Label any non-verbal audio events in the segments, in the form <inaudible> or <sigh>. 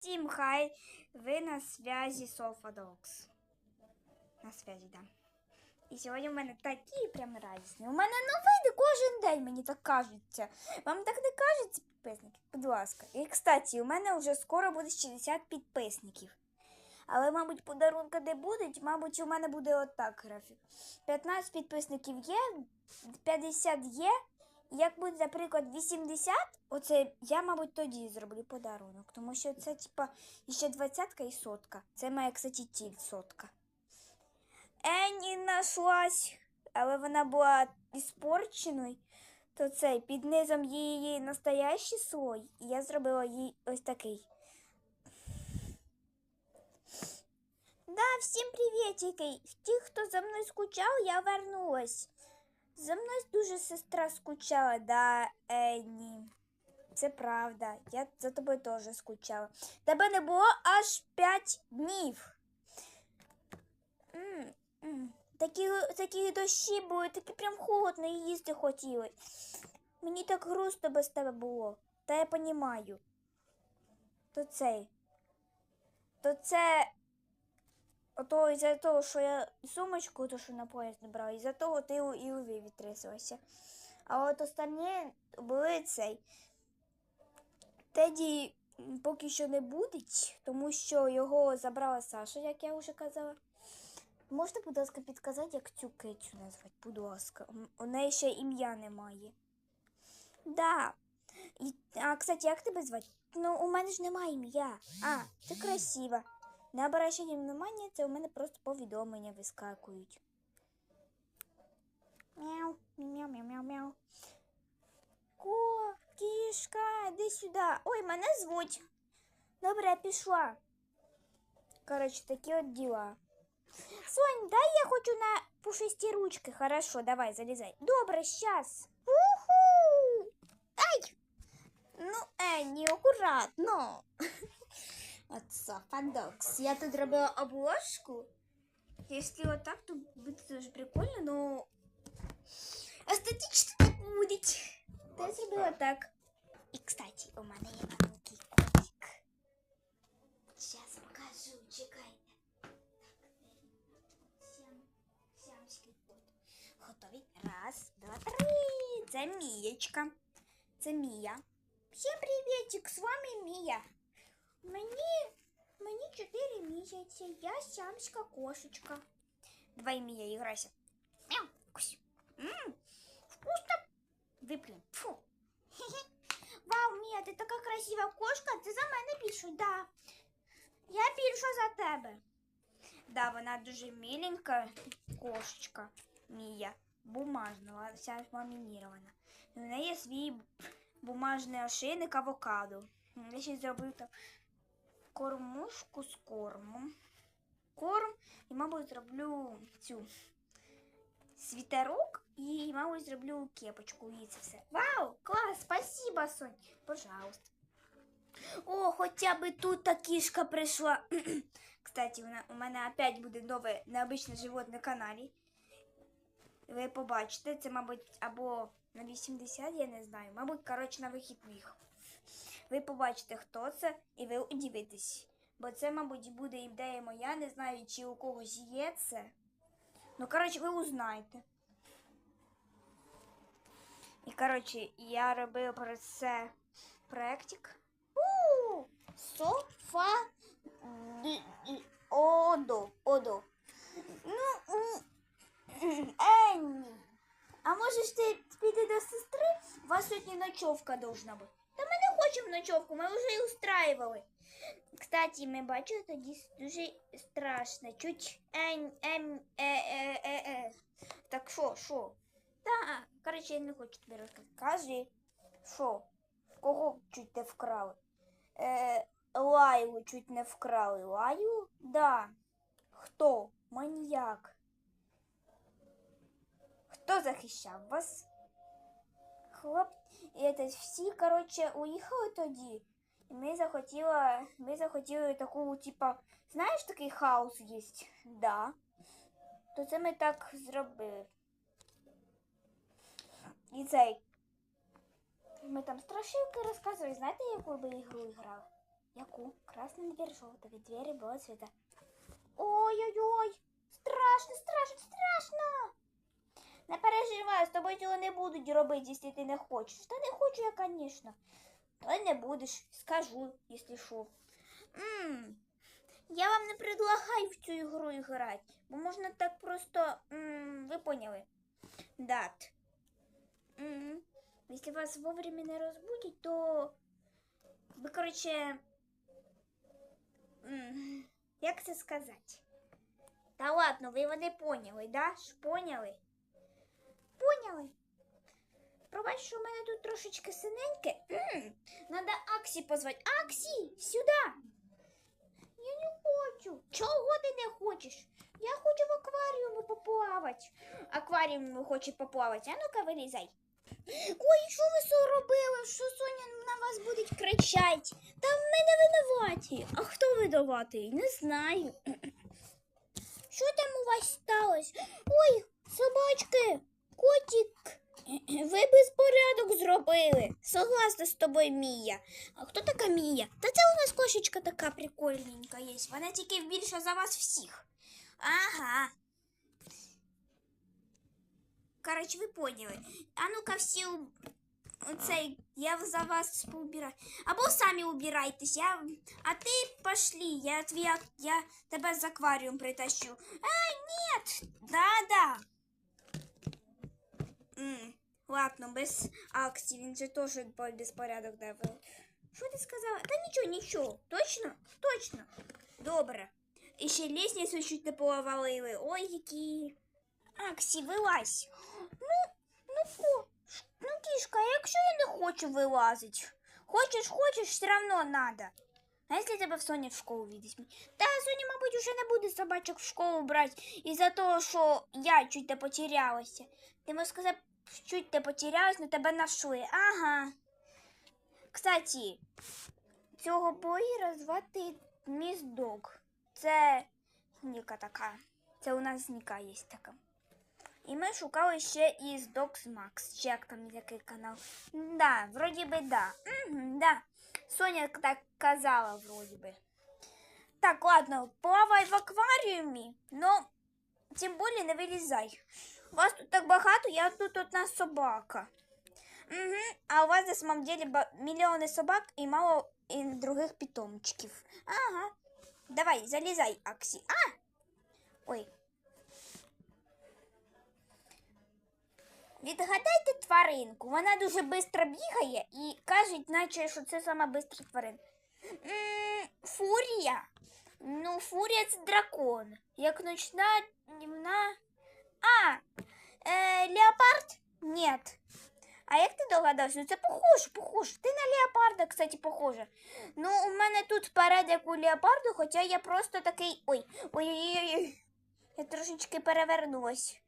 Всім хай, ви на связі Софадокс. На связі, да. І сьогодні в мене такі прям радісні. У мене новини кожен день, мені так кажеться. Вам так не кажеться, підписники? Будь ласка. І, кстати, у мене вже скоро буде 60 підписників. Але, мабуть, подарунка не будуть. Мабуть, у мене буде отак графік. 15 підписників є, 50 є. Як буде, наприклад, 80, оце я, мабуть, тоді зроблю подарунок. Тому що це, типа, ще двадцятка і сотка. Це моя, кстати, тіль сотка. Енні нашлась, але вона була іспорченою. То цей під низом її настоящий слой, і я зробила їй ось такий. Да, всім привітики! Ті, хто за мною скучав, я вернулась. За мною дуже сестра скучала, да, Енні. Це правда. Я за тобою теж скучала. Тебе не було аж 5 днів. М, м. Такі, такі дощі були, такі прям холодно і їсти хотіли. Мені так грустно без тебе було. Та я понімаю. То цей. То це. Ото із-за того, що я сумочку, то що на поїзд не брала, із-за того ти і вивітрисилася. А от останні були цей. Теді поки що не будуть, тому що його забрала Саша, як я вже казала. Можете, будь ласка, підказати, як цю кицю назвати, будь ласка. У неї ще ім'я немає. Да. І, а, кстати, як тебе звати? Ну, у мене ж немає ім'я. А, ти красива. Не обращайте внимання, це у мене просто повідомлення вискакують. Мяу, мяу, мяу, мяу, мяу. Ко, кішка, іди сюди. Ой, мене звуть. Добре, я пішла. Коротше, такі от діла. Сонь, дай я хочу на пушисті ручки. Хорошо, давай, залізай. Добре, щас. Уху! Ай! Ну, Енні, акуратно. От Софадокс. Я тут робила обложку. Если вот так, то будет тоже прикольно, но естетично не будет. То я зробила так. І, кстати, у мене є маленький котик. Сейчас покажу, чекайте. Так, сям, сямський кот. Готові? Раз, два, три. Це Мієчка. Це Мія. Всім привітик, з вами Мія. Мені, мені 4 місяці, я сямська кошечка. Давай, Мія, іграйся. Мяу, кусь. Ммм, вкусно. Виплюнь. Фу. <laughs> Вау, Мія, ти така красива кошка, ти за мене більше, да. Я більша за тебе. Да, вона дуже миленька кошечка Мія. Бумажна, вся ламінірована. У неї свій бумажний ошейник авокадо. Я ще зробив там кормушку з кормом. Корм і, мабуть, зроблю цю світерок і, мабуть, зроблю кепочку і це все. Вау, клас, спасибо, Сонь. Пожалуйста. О, хоча б тут та кішка прийшла. <clears throat> Кстати, у мене опять буде нове необичне животне на каналі. Ви побачите, це, мабуть, або на 80, я не знаю. Мабуть, коротше, на вихідних. Ви побачите, хто це, і ви удивитесь. Бо це, мабуть, буде ідея моя, не знаю, чи у когось є це. Ну, коротше, ви узнаєте. І, коротше, я робив про це проєктик. Софа Одо. Одо. Ну, <clears throat> Енні. А можеш ти піти до сестри? У вас сьогодні ночовка должна бути. Ми вже її устраювали. Кстати, ми бачили тоді дуже страшно. Чуть ень, ем, е, е, е, е. Так що, що? Та, коротше, я не хочу тобі розказати. Кажи, що? Кого чуть не вкрали? Е, Лайлу чуть не вкрали. Лаю? Да. Хто? Маньяк. Хто захищав вас? Хлоп, і це всі, коротше, уїхали тоді. І ми захотіли, ми захотіли таку, типа, знаєш, такий хаос є? Да. То це ми так зробили. І цей. Ми там страшилки розказували, знаєте, яку би ігру грали? Яку? Красна дверь, жовтої двері було цвіта. Ой-ой-ой! Страшно, страшно, страшно! Не цього не будуть робити, якщо ти не хочеш. Та не хочу я, звісно. Й не будеш, скажу, якщо що. М, Я вам не предлагаю в цю ігру грати, бо можна так просто. м, Ви поняли. Дат. М, Якщо вас вовремя не розбудять, то ви, коротше. Як це сказати? Та ладно, ви вони поняли, да? Ж поняли? Поняли? Пробач, що в мене тут трошечки синеньке. Надо Аксі позвати. Аксі, сюди! Я не хочу. Чого ти не хочеш? Я хочу в акваріумі поплавати. Акваріум хоче поплавати. А ну-ка вилізай. Ой, що ви соробили? Що Соня на вас буде кричати? Та ми не винуваті. А хто винуватий? Не знаю. <clears throat> Що там у вас сталося? Ой, собачки, котик. <clears throat> Ви безпорядок зробили. Согласна з тобою, Мія. А хто така Мія? Та це у нас кошечка така прикольненька є. Вона тільки більша за вас всіх. Ага. Коротше, ви поняли. А ну-ка всі у... оцей, я за вас поубираю. Або самі убирайтесь. Я... А ти пошли, я, ак- я тебе з акваріум притащу. А, нет, да-да. М, Ладно, без акції, він же теж по- безпорядок давив. Що ти сказала? Та нічого, нічого. Точно? Точно. Добре. І ще лестницю чуть не повалили. Ой, які. Аксі, вилазь. Ну, ну ко, ну кішка, якщо я не хочу вилазити? Хочеш, хочеш, все одно надо. А якщо тебе в Соня в школу відвізьме? Та Соня, мабуть, уже не буде собачок в школу брати із-за того, що я чуть не потерялася. Ти можеш сказати, чуть не потерялась, но тебе нашли. Ага. Кстати, цього боїра звати Міс Дог. Це Ніка така. Це у нас Ніка є така. І ми шукали ще із Dogs Max. Чи як там який канал. Да, вроді би да. Угу, да. Соня так казала, вроді би. Так, ладно, плавай в акваріумі, но тим більше не вилізай. Вас тут так багато, я тут одна собака. Угу. А у вас на самом деле миллионы собак и мало и других питомчиків. Ага. Давай, залізай, Аксі. А! Ой. Відгадайте тваринку. Вона дуже швидко бігає і кажуть, наче, що це сама бистра тваринка. Фурія. Ну, фурія це дракон. Як ночна дневна. А, е, леопард? Нет. А як ти догадався? Ну, Це похоже, похоже. Ти на леопарда, кстати, похожа. Ну, у мене тут передик у леопарду, хоча я просто такий. Ой, ой-ой-ой. Я трошечки перевернулась.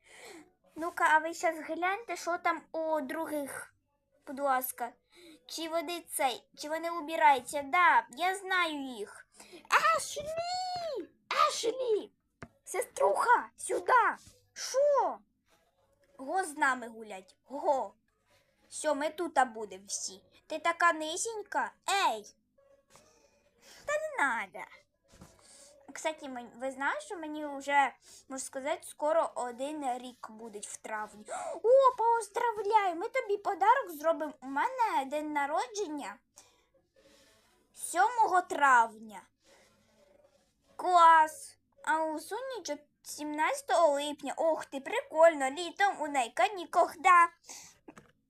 Ну-ка, а ви зараз гляньте, що там у других, будь ласка. Чи вони цей, чи вони убираються? Да, я знаю їх. Ешлі! Ешлі! Сеструха, сюди! Що? Го з нами гулять. Го. Все, ми тут будемо всі. Ти така низенька. Ей. Та не надо. Кстати, мен- ви знаєте, що мені вже, можна сказати, скоро один рік буде в травні. О, поздравляю! Ми тобі подарок зробимо. У мене день народження 7 травня. Клас! А у Соні чо- 17 липня. Ох ти, прикольно, літом у неї канікох.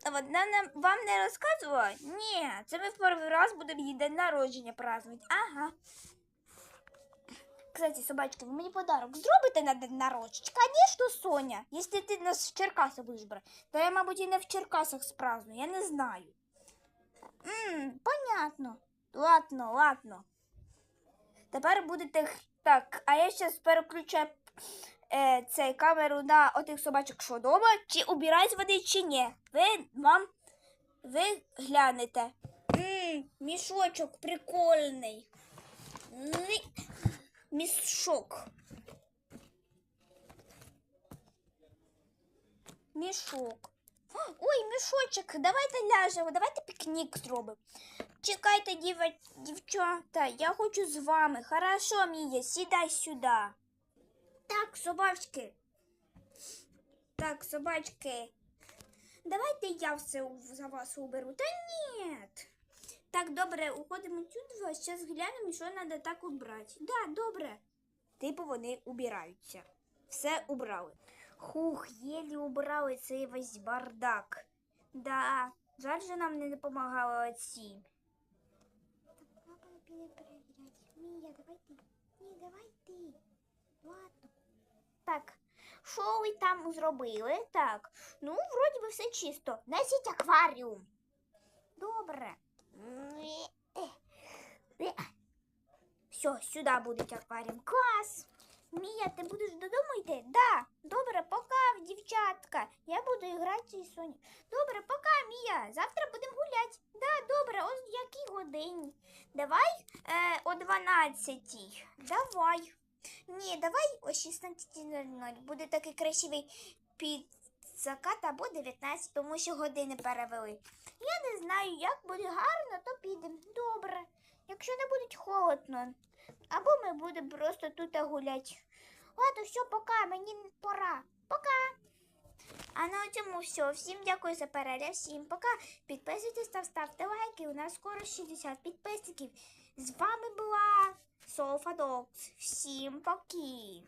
Вона нам вам не розказувала? Ні, це ми в перший раз будемо її день народження празднувати. Ага. Кстати, собачки, ви мені подарок зробите на день народження? Звісно, Соня. Якщо ти нас в Черкасах будеш брати, то я, мабуть, і не в Черкасах спраздную, я не знаю. Ммм, понятно. Ладно, ладно. Тепер будете так, а я зараз переключаю е, цей камеру на отих собачок, що вдома, чи убирають вони, чи ні. Ви вам ви глянете. Ммм, мішочок прикольний. Ні. Мішок. Мішок. Ой, мішочок, давайте ляжемо, давайте пікнік зробимо. Чекайте, діва... дівчата, я хочу з вами. Хорошо, Мія, сідай сюди. Так, собачки. Так, собачки. Давайте я все за вас уберу. Та ні. Так, добре, уходимо сюди, зараз глянемо, що треба так убрати. Да, добре. Типу вони убираються. Все убрали. Хух, єлі убрали цей весь бардак. Да, жаль, що нам не допомагали оці. Так, папа піде перевіряти. Мія, давай ти. Ні, давай ти. Ладно. Так, що ви там зробили? Так, ну, вроді би все чисто. Несіть акваріум. Добре. Все, сюди буде акваріум. Клас. Мія, ти будеш додому йти? Да. Добре, пока, дівчатка. Я буду грати із Соні. Добре, пока, Мія. Завтра будемо гуляти. Да, добре, о якій годині? Давай е, о 12. Давай. Ні, давай о 16.00. Буде такий красивий під закат або 19, тому що години перевели. Я не знаю, як буде гарно, то підемо. Добре. Якщо не буде холодно. Або ми будемо просто тут гуляти. Ладно, все, пока, мені пора. Пока. А на цьому все. Всім дякую за перегляд, всім пока. Підписуйтесь та ставте лайки. У нас скоро 60 підписників. З вами була Софа Докс. Всім поки.